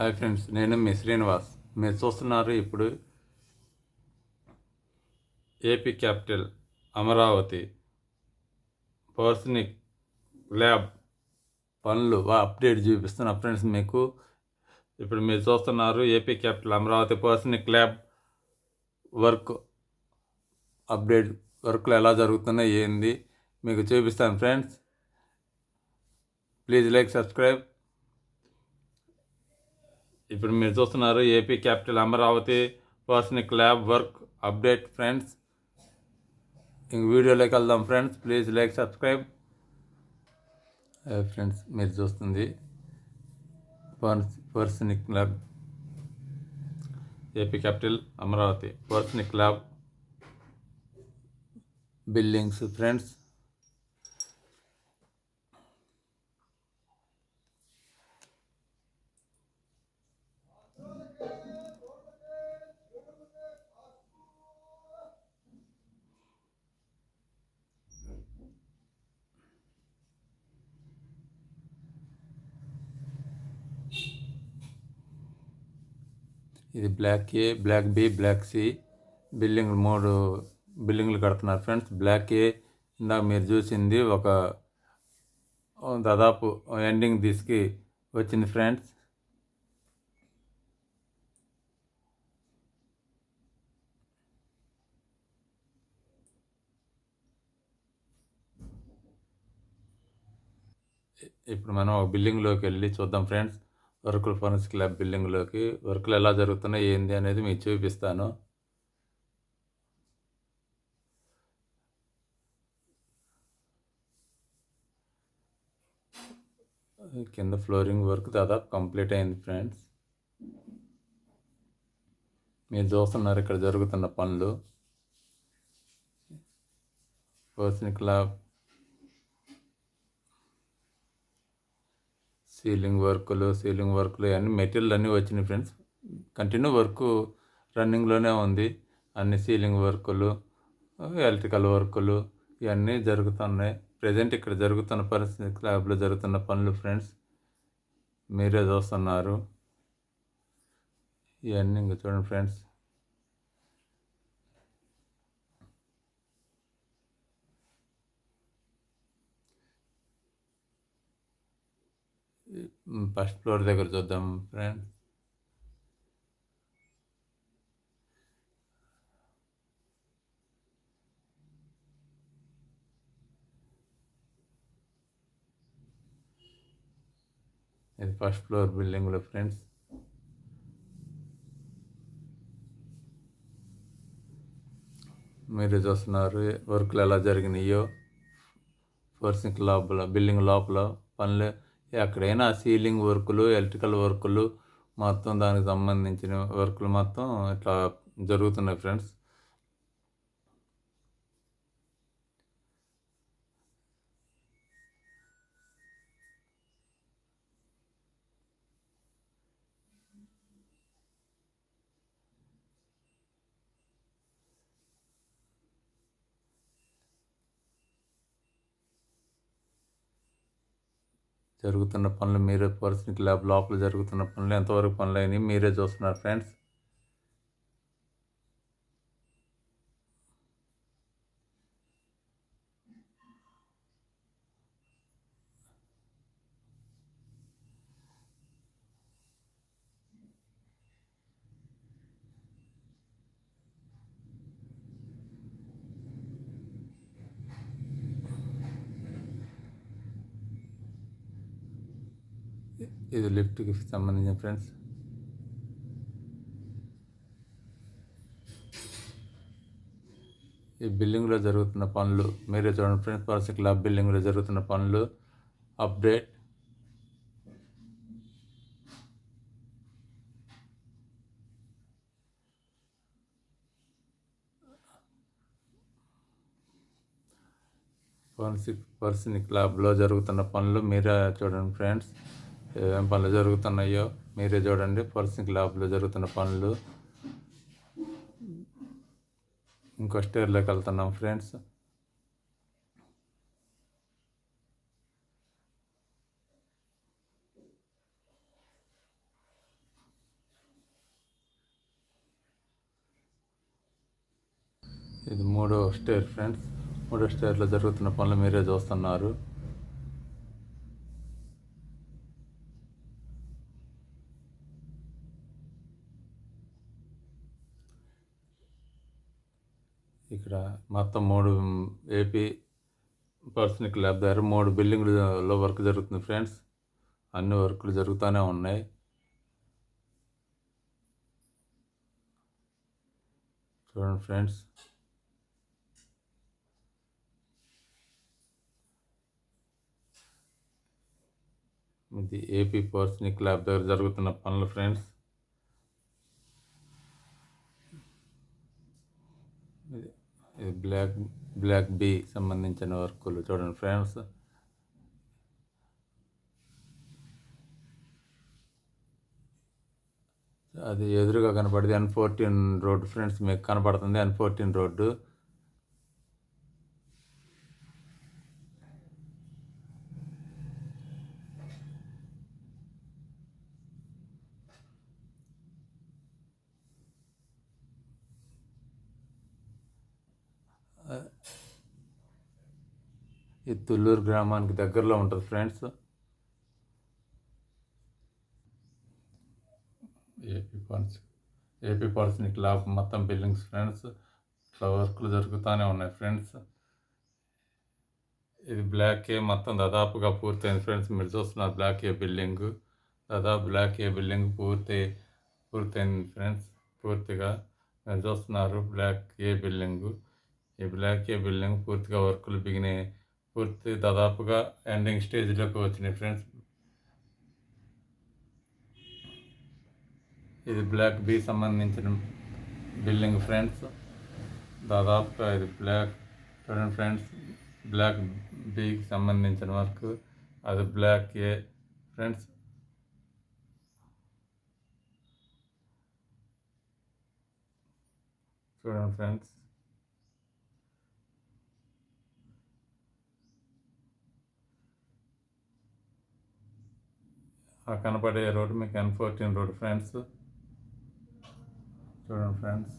Hi friends నేను మీ శ్రీనివాస్. మీరు చూస్తున్నారు ఇప్పుడు ఏపీ క్యాపిటల్ అమరావతి పర్సనిక్ ల్యాబ్ పనులు అప్డేట్ చూపిస్తున్నా ఫ్రెండ్స్ మీకు. ఇప్పుడు మీరు చూస్తున్నారు AP capital Amaravati పర్సనిక్ lab work update వర్క్లు ఎలా జరుగుతున్నాయి ఏంది మీకు చూపిస్తాను ఫ్రెండ్స్. Please like subscribe. ఇప్పుడు మీరు చూస్తున్నారు AP capital Amaravati పర్సనిక్ lab work update friends ఇంక వీడియోలోకి వెళ్దాం friends please like subscribe friends మీరు చూస్తుంది పర్స్ పర్సనిక్ lab AP capital Amaravati పర్సనిక్ lab buildings friends ఇది block A block B block C building మూడు బిల్డింగ్లు కడుతున్నారు ఫ్రెండ్స్ బ్లాక్ ఏ ఇందాక మీరు చూసింది ఒక దాదాపు ఎండింగ్ తీసుకు వచ్చింది ఫ్రెండ్స్ ఇప్పుడు మనం ఒక బిల్డింగ్లోకి వెళ్ళి చూద్దాం ఫ్రెండ్స్ వర్కులు ఫర్నిచర్ ల్యాబ్ బిల్డింగ్లోకి వర్కులు ఎలా జరుగుతున్నాయి ఏంది అనేది మీకు చూపిస్తాను. కింద ఫ్లోరింగ్ వర్క్ దాదాపు కంప్లీట్ అయింది ఫ్రెండ్స్. మీరు చూస్తున్నారు ఇక్కడ జరుగుతున్న పనులు. పర్సనిక్ ల్యాబ్ సీలింగ్ వర్కులు సీలింగ్ వర్కులు అన్ని మెటీరియల్ అన్నీ వచ్చినాయి ఫ్రెండ్స్. కంటిన్యూ వర్క్ రన్నింగ్లోనే ఉంది. అన్ని సీలింగ్ వర్కులు ఎలక్ట్రికల్ వర్కులు ఇవన్నీ జరుగుతున్నాయి. ప్రజెంట్ ఇక్కడ జరుగుతున్న పరిస్థితి ల్యాబ్లో జరుగుతున్న పనులు ఫ్రెండ్స్ మీరే చూస్తున్నారు. ఇవన్నీ ఇంకా చూడండి ఫ్రెండ్స్. ఫస్ట్ ఫ్లోర్ దగ్గర చూద్దాం ఫ్రెండ్స్ ఇది ఫస్ట్ ఫ్లోర్ బిల్డింగ్లో ఫ్రెండ్స్ మీరు చూస్తున్నారు వర్క్లు ఎలా జరిగినాయో. ఫోర్సింగ్ లోపల బిల్డింగ్ లోపల పనులు ఎక్కడైనా సీలింగ్ వర్కులు ఎలక్ట్రికల్ వర్కులు మొత్తం దానికి సంబంధించిన వర్కులు మొత్తం ఇట్లా జరుగుతున్నాయి ఫ్రెండ్స్. జరుగుతున్న పనులు మీరే పర్సనల్ ల్యాబ్ లోపల జరుగుతున్న పనులు ఎంతవరకు పనులు అయినాయి మీరే చూస్తున్నారు ఫ్రెండ్స్. ఇది లిఫ్ట్కి సంబంధించిన ఫ్రెండ్స్. ఈ బిల్డింగ్లో జరుగుతున్న పనులు మీరే చూడండి ఫ్రెండ్స్ పర్సన్ క్లబ్ బిల్డింగ్లో జరుగుతున్న పనులు అప్డేట్. పర్సిక్ పర్సన్ ల్యాబ్లో జరుగుతున్న పనులు మీరే చూడండి ఫ్రెండ్స్. ఏమేమి పనులు జరుగుతున్నాయో మీరే చూడండి. పర్సింగ్ ల్యాబ్లో జరుగుతున్న పనులు. ఇంకో స్టేర్లోకి వెళ్తున్నాం ఫ్రెండ్స్. ఇది మూడో స్టేర్ ఫ్రెండ్స్. మూడో స్టేర్లో జరుగుతున్న పనులు మీరే చూస్తున్నారు. ఇక్కడ మొత్తం మూడు ఏపీ పర్సనిక్ ల్యాబ్ దగ్గర మూడు బిల్డింగ్లలో వర్క్ జరుగుతుంది ఫ్రెండ్స్ అన్ని వర్కులు జరుగుతూనే ఉన్నాయి. చూడండి ఫ్రెండ్స్ ఇది ఏపీ పర్సనిక్ ల్యాబ్ దగ్గర జరుగుతున్న పనులు ఫ్రెండ్స్ ఇది బ్లాక్ బ్లాక్ బి సంబంధించిన వర్కులు చూడండి ఫ్రెండ్స్. అది ఎదురుగా కనపడేది ఎన్ ఫోర్టీన్ రోడ్డు ఫ్రెండ్స్ మీకు కనపడుతుంది ఎన్ ఫోర్టీన్ రోడ్డు ఇది తుళ్ళూరు గ్రామానికి దగ్గరలో ఉంటుంది ఫ్రెండ్స్. ఏపీ పాల్స్ ఏపీ పాలిటెక్నిక్ ల్యాబ్ మొత్తం బిల్డింగ్స్ ఫ్రెండ్స్. ఇట్లా వర్క్లు జరుగుతూనే ఉన్నాయి ఫ్రెండ్స్. ఇది బ్లాక్ ఏ మొత్తం దాదాపుగా పూర్తయింది ఫ్రెండ్స్. మీరు చూస్తున్నారు బ్లాక్ ఏ బిల్డింగ్. దాదాపు బ్లాక్ ఏ బిల్డింగ్ పూర్తి పూర్తయింది ఫ్రెండ్స్. పూర్తిగా మీరు చూస్తున్నారు బ్లాక్ ఏ బిల్డింగ్. ఈ బ్లాక్ ఏ బిల్డింగ్ పూర్తిగా వర్కులు బిగినాయి. పూర్తి దాదాపుగా ఎండింగ్ స్టేజ్లోకి వచ్చినాయి ఫ్రెండ్స్. ఇది బ్లాక్ బి సంబంధించిన బిల్డింగ్ ఫ్రెండ్స్. దాదాపుగా ఇది బ్లాక్ చూడండి ఫ్రెండ్స్ బ్లాక్ బికి సంబంధించిన వర్క్ అది బ్లాక్ ఏ ఫ్రెండ్స్. చూడండి ఫ్రెండ్స్. ఆ కనపడే రోడ్డు మీకు ఎన్ ఫోర్టీన్ రోడ్ ఫ్రెండ్స్. చూడండి ఫ్రెండ్స్.